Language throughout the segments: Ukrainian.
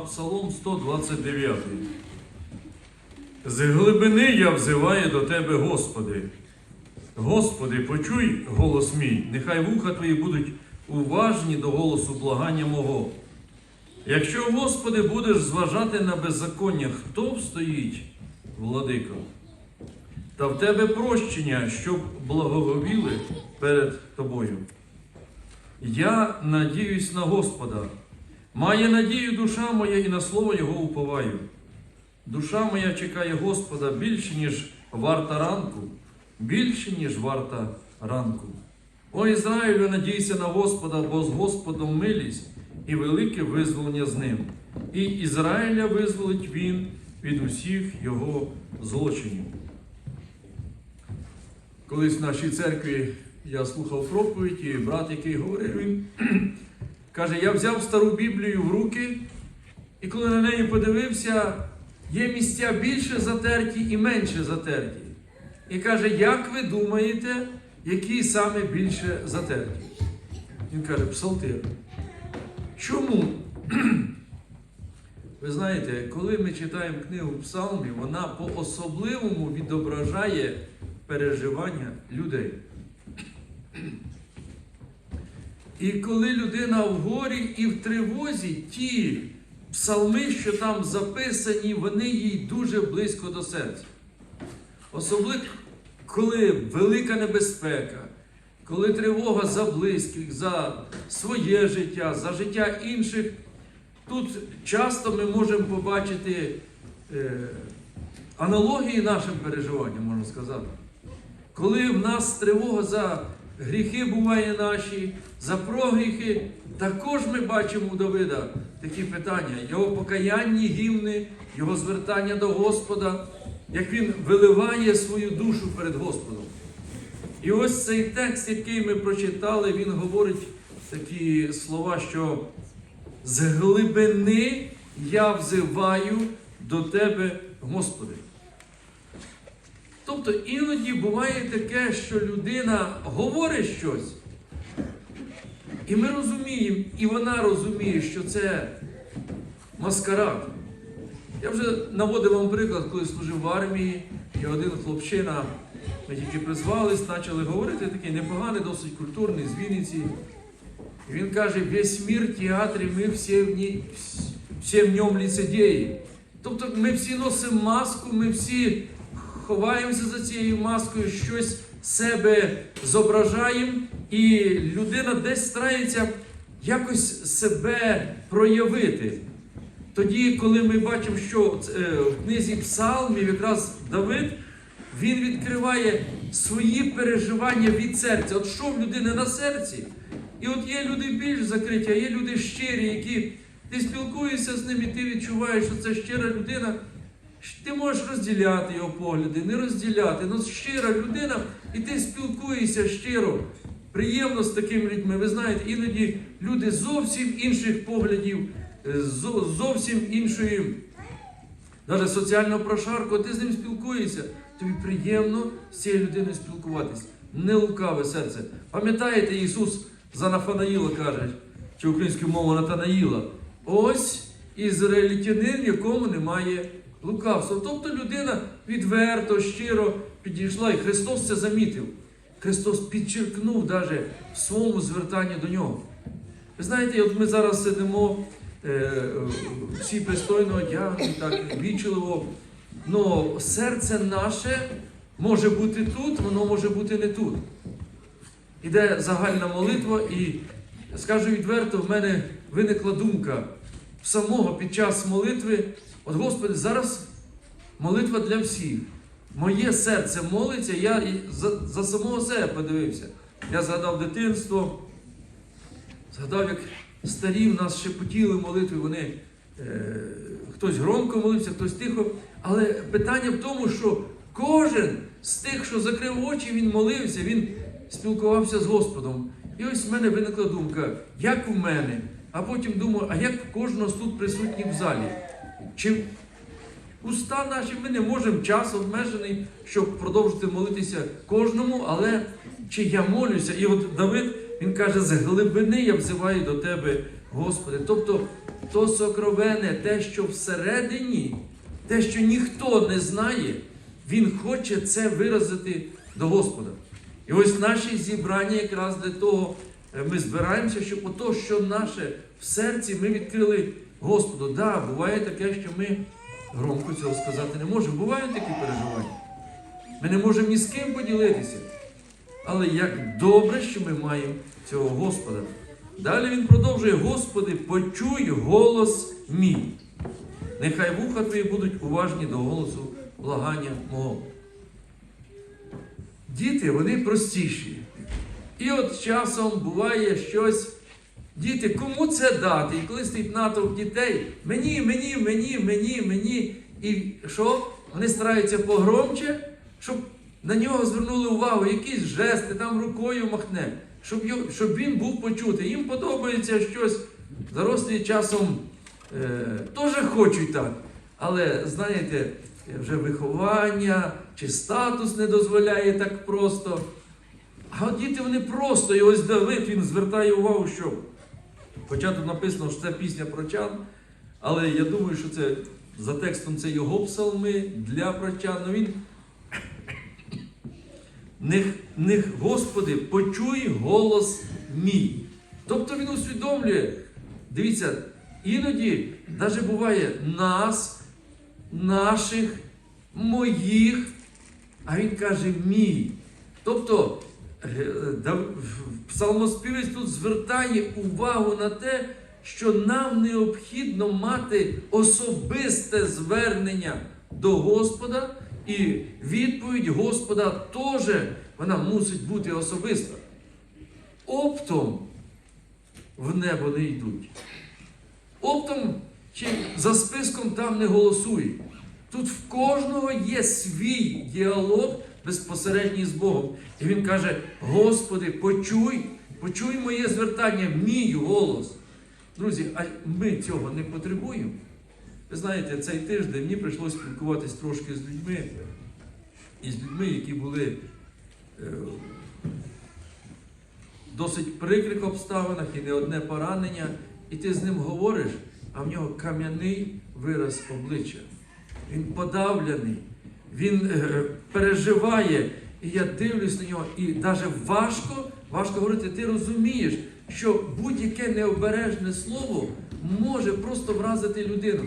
Псалом 129. З глибини я взиваю до Тебе, Господи. Господи, почуй голос мій, нехай вуха Твої будуть уважні до голосу благання мого. Якщо, Господи, будеш зважати на беззаконня, хто встоїть, владико? Та в Тебе прощення, щоб благоговіли перед Тобою. Я надіюсь на Господа. Має надію душа моя і на слово Його уповаю. Душа моя чекає Господа більше, ніж варта ранку, більше, ніж варта ранку. О Ізраїлю, надійся на Господа, бо з Господом милість і велике визволення з ним. І Ізраїля визволить він від усіх його злочинів. Колись в нашій церкві я слухав проповідь, і брат, який говорив, він каже: я взяв стару Біблію в руки, і коли на неї подивився, є місця більше затерті і менше затерті. І каже, як ви думаєте, які саме більше затерті? Він каже, псалтир. Чому? Ви знаєте, коли ми читаємо книгу Псалмів, вона по-особливому відображає переживання людей. І коли людина в горі і в тривозі, ті псалми, що там записані, вони їй дуже близько до серця. Особливо, коли велика небезпека, коли тривога за близьких, за своє життя, за життя інших, тут часто ми можемо побачити е, аналогії нашим переживанням, можна сказати. Коли в нас тривога за гріхи буває наші, за прогріхи, також ми бачимо у Давида такі питання, його покаянні гімни, його звертання до Господа, як він виливає свою душу перед Господом. І ось цей текст, який ми прочитали, він говорить такі слова, що з глибини я взиваю до Тебе, Господи. Тобто іноді буває таке, що людина говорить щось, і ми розуміємо, і вона розуміє, що це маскарад. Я вже наводив вам приклад, коли служив в армії, і один хлопчина, ми тільки призвались, почали говорити, такий непоганий, досить культурний, з Вінниці. І він каже, весь мір театрі, ми всі в, ній, всі в ньому ліцедеї. Тобто ми всі носимо маску, ми всі ховаємося за цією маскою, щось себе зображаємо, і людина десь старається якось себе проявити. Тоді, коли ми бачимо, що е, в книзі Псалмів якраз Давид, він відкриває свої переживання від серця. От що в людини на серці? І от є люди більш закриті, а є люди щирі, які ти спілкуєшся з ними, ти відчуваєш, що це щира людина. Ти можеш розділяти його погляди, не розділяти. Ну щира людина, і ти спілкуєшся щиро, приємно з такими людьми. Ви знаєте, іноді люди зовсім інших поглядів, е, зовсім іншої, навіть соціального прошарку, ти з ним спілкуєшся. Тобі приємно з цією людиною спілкуватись. Не лукаве серце. Пам'ятаєте, Ісус за Нафанаїла каже, чи українською мовою Натанаїла. Ось ізраїльтянин, якому немає лукавства. Тобто людина відверто, щиро підійшла, і Христос це замітив. Христос підчеркнув навіть в своєму звертанні до нього. Ви знаєте, от ми зараз сидимо е, всі пристойно одягнені, так вічливо. Но серце наше може бути тут, воно може бути не тут. Іде загальна молитва, і скажу відверто, в мене виникла думка самого під час молитви. От Господи, зараз молитва для всіх. Моє серце молиться, я за, за самого себе подивився. Я згадав дитинство, згадав, як старі в нас шепотіли молитви, вони е, хтось громко молився, хтось тихо. Але питання в тому, що кожен з тих, що закрив очі, він молився, він спілкувався з Господом. І ось в мене виникла думка, як в мене, а потім думаю, а як в кожного з тут присутніх в залі? Чи уста наші ми не можемо час обмежений, щоб продовжити молитися кожному, але чи я молюся? І от Давид він каже, з глибини я взиваю до тебе, Господи. Тобто, то сокровене, те, що всередині, те, що ніхто не знає, Він хоче це виразити до Господа. І ось наші зібрання якраз для того е, ми збираємося, щоб ото, що наше в серці, ми відкрили Господу. Да, буває таке, що ми громко цього сказати не можемо. Бувають такі переживання. Ми не можемо ні з ким поділитися. Але як добре, що ми маємо цього Господа. Далі він продовжує: Господи, почуй голос мій. Нехай вуха твої будуть уважні до голосу благання мого. Діти, вони простіші. І от часом буває щось. Діти, кому це дати? І коли стоїть натовп дітей, мені, мені, мені, мені, мені. І що? Вони стараються погромче, щоб на нього звернули увагу, якісь жести, там рукою махне, щоб, його- щоб він був почутий. Їм подобається щось. Дорослі часом е, теж хочуть так. Але знаєте, вже виховання чи статус не дозволяє так просто. А от діти вони просто, і ось Давид він звертає увагу, що. Хоча тут написано, що це пісня прочан, але я думаю, що це за текстом це його псалми для прочан. Ну він Нех, нех, Господи, почуй голос мій. Тобто він усвідомлює, дивіться, іноді навіть буває нас, наших, моїх, а він каже мій. Тобто псалмоспівець тут звертає увагу на те, що нам необхідно мати особисте звернення до Господа, і відповідь Господа теж вона мусить бути особиста. Оптом в небо не йдуть. Оптом чи за списком там не голосують. Тут в кожного є свій діалог безпосередній з Богом. І він каже: Господи, почуй, почуй моє звертання, мій голос. Друзі, а ми цього не потребуємо. Ви знаєте, цей тиждень мені прийшлося спілкуватись трошки з людьми, і з людьми, які були е, в досить прикрих обставинах і не одне поранення, і ти з ним говориш, а в нього кам'яний вираз обличчя. Він подавлений, він е, переживає. І я дивлюсь на нього, і навіть важко, важко говорити, ти розумієш, що будь-яке необережне слово може просто вразити людину.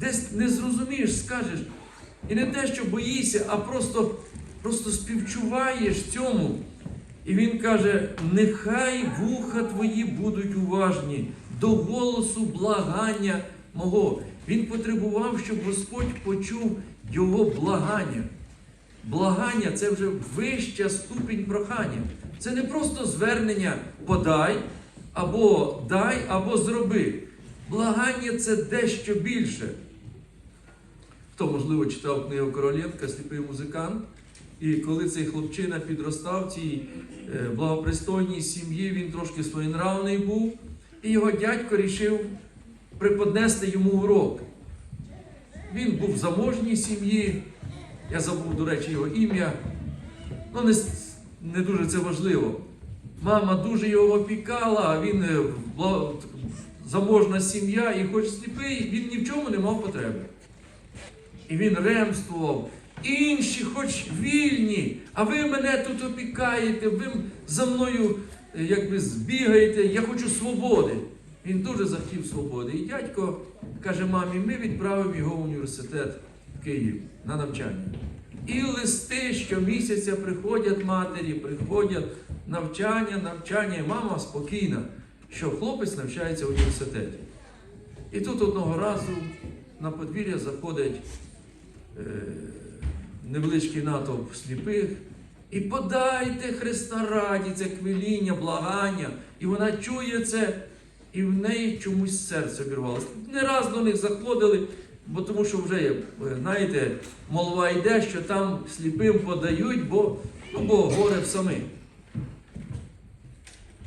Десь не зрозумієш, скажеш. І не те, що боїшся, а просто, просто співчуваєш цьому. І він каже: нехай вуха твої будуть уважні до голосу благання мого. Він потребував, щоб Господь почув його благання. Благання це вже вища ступінь прохання. Це не просто звернення подай, або дай, або зроби. Благання це дещо більше. Хто, можливо, читав книгу Королєвка, сліпий музикант. І коли цей хлопчина підростав цій е, благопристойній сім'ї, він трошки своєнравний був, і його дядько рішив преподнести йому урок. Він був в заможній сім'ї, я забув, до речі, його ім'я. Ну, не, не дуже це важливо. Мама дуже його опікала, а він е, заможна сім'я, і хоч сліпий, він ні в чому не мав потреби. І він ремствував. Інші, хоч вільні, а ви мене тут опікаєте, ви за мною е, якби збігаєте, я хочу свободи. Він дуже захотів свободи. І дядько каже мамі, ми відправимо його в університет в Київ на навчання. І листи щомісяця приходять матері, приходять навчання, навчання, і мама спокійна, що хлопець навчається в університеті. І тут одного разу на подвір'я заходить е, невеличкий натовп сліпих. І подайте Христа раді, це квиління, благання. І вона чує це, і в неї чомусь серце обірвалося. Не раз до них заходили, бо тому що вже, е, знаєте, молва йде, що там сліпим подають, бо, ну, бо горе в самих.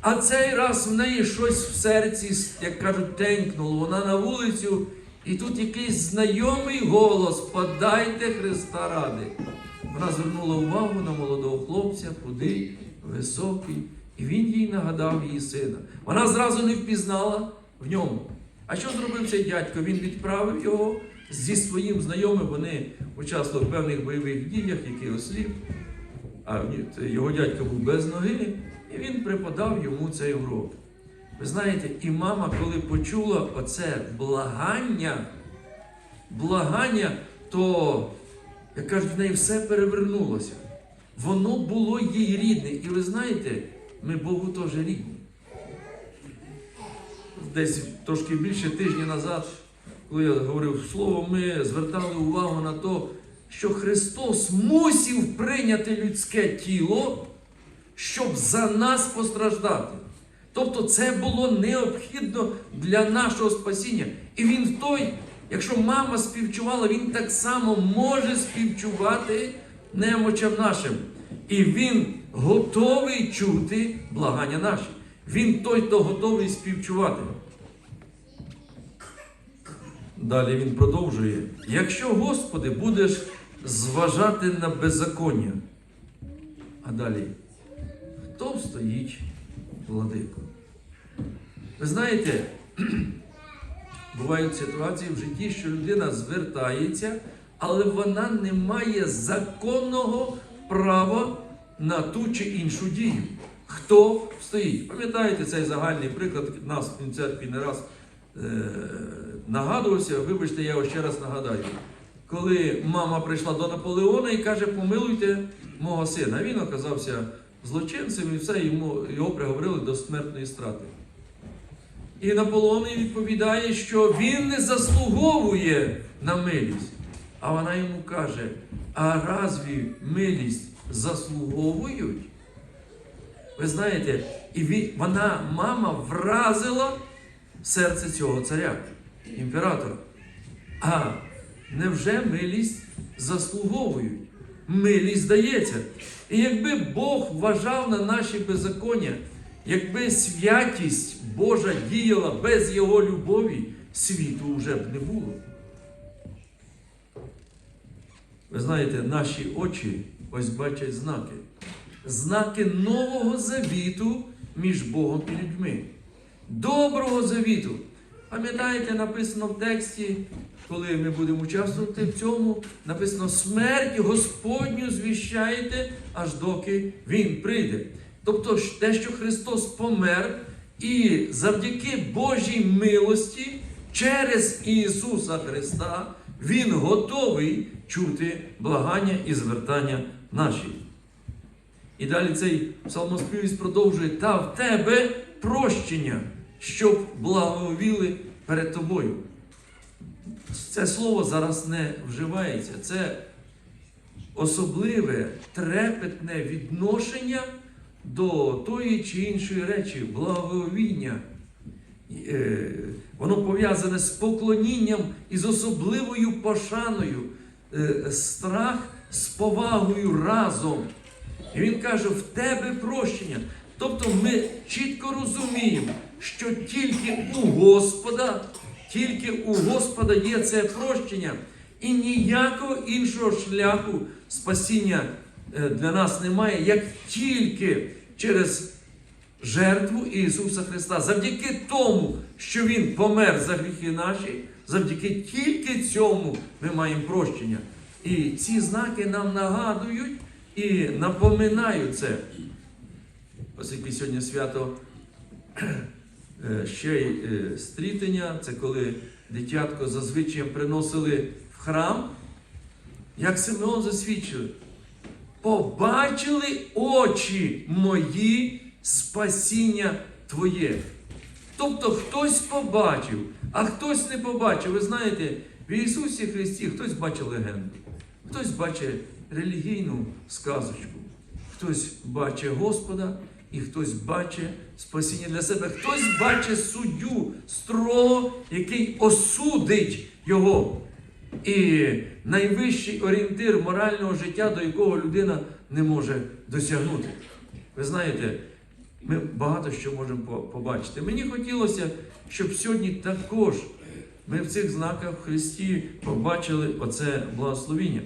А цей раз в неї щось в серці, як кажуть, тенькнуло. Вона на вулицю, і тут якийсь знайомий голос: подайте Христа ради. Вона звернула увагу на молодого хлопця, худий, високий, і він їй нагадав її сина. Вона зразу не впізнала, в ньому. А що зробив цей дядько? Він відправив його зі своїм знайомим. Вони участвували в певних бойових діях, який осліп. А його дядько був без ноги, і він преподав йому цей урок. Ви знаєте, і мама, коли почула оце благання, благання, то, як кажуть, в неї все перевернулося. Воно було їй рідне. І ви знаєте, ми Богу теж рідні. Десь трошки більше тижня назад, коли я говорив слово, ми звертали увагу на те, що Христос мусів прийняти людське тіло, щоб за нас постраждати. Тобто це було необхідно для нашого спасіння. І він той, якщо мама співчувала, він так само може співчувати немочам нашим. І він готовий чути благання наші. Він той, хто готовий співчувати. Далі він продовжує: якщо, Господи, будеш зважати на беззаконня, а далі, хто стоїть владико? Ви знаєте, бувають ситуації в житті, що людина звертається, але вона не має законного права на ту чи іншу дію. Хто стоїть? Пам'ятаєте цей загальний приклад нас в церкві не раз е, нагадувався, вибачте, я його ще раз нагадаю. Коли мама прийшла до Наполеона і каже, помилуйте мого сина. Він оказався злочинцем і все, йому, його приговорили до смертної страти. І Наполеон відповідає, що він не заслуговує на милість. А вона йому каже: а разві милість заслуговують? Ви знаєте, і вона, мама, вразила серце цього царя, імператора. А невже милість заслуговують? Милість дається. І якби Бог вважав на наші беззаконня, якби святість Божа діяла без Його любові, світу вже б не було. Ви знаєте, наші очі ось бачать знаки. Знаки Нового Завіту між Богом і людьми. Доброго завіту. Пам'ятаєте, написано в тексті, коли ми будемо участвувати в цьому, написано смерть Господню звіщаєте, аж доки Він прийде. Тобто те, що Христос помер, і завдяки Божій милості через Ісуса Христа Він готовий чути благання і звертання наші. І далі цей псалмоспівець продовжує, та в тебе прощення, щоб благовіли перед тобою. Це слово зараз не вживається. Це особливе, трепетне відношення до тої чи іншої речі, благовіння. Е, Воно пов'язане з поклонінням і з особливою пошаною, е, страх з повагою разом. І він каже, в тебе прощення. Тобто ми чітко розуміємо, що тільки у Господа, тільки у Господа є це прощення. І ніякого іншого шляху спасіння е, для нас немає, як тільки через жертву Ісуса Христа. Завдяки тому, що Він помер за гріхи наші, завдяки тільки цьому ми маємо прощення. І ці знаки нам нагадують і напоминають це. Оскільки сьогодні свято е, ще й е, стрітення, це коли дитятко зазвичай приносили в храм, як Симеон засвідчив, побачили очі мої спасіння Твоє. Тобто хтось побачив, а хтось не побачив. Ви знаєте, в Ісусі Христі хтось бачить легенду, хтось бачить релігійну сказочку, хтось бачить Господа і хтось бачить спасіння для себе, хтось бачить суддю строго, який осудить його. І найвищий орієнтир морального життя, до якого людина не може досягнути. Ви знаєте, ми багато що можемо побачити. Мені хотілося, щоб сьогодні також ми в цих знаках в Христі побачили оце благословіння.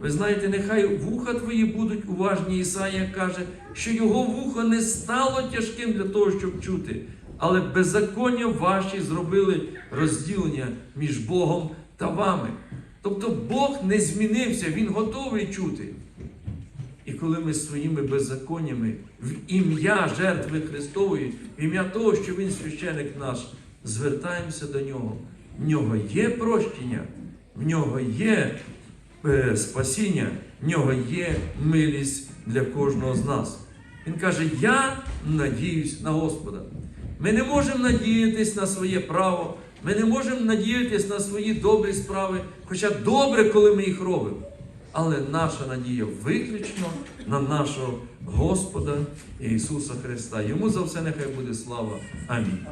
Ви знаєте, нехай вуха твої будуть уважні. Ісая каже, що його вухо не стало тяжким для того, щоб чути, але беззаконня ваші зробили розділення між Богом та вами. Тобто Бог не змінився, Він готовий чути. І коли ми своїми беззаконнями в ім'я жертви Христової, в ім'я того, що Він священик наш, звертаємося до Нього. В нього є прощення, в нього є е, спасіння, в нього є милість для кожного з нас. Він каже: Я надіюсь на Господа. Ми не можемо надіятись на своє право, ми не можемо надіятись на свої добрі справи, хоча добре, коли ми їх робимо. Але наша надія виключно на нашого Господа Ісуса Христа. Йому за все нехай буде слава. Амінь.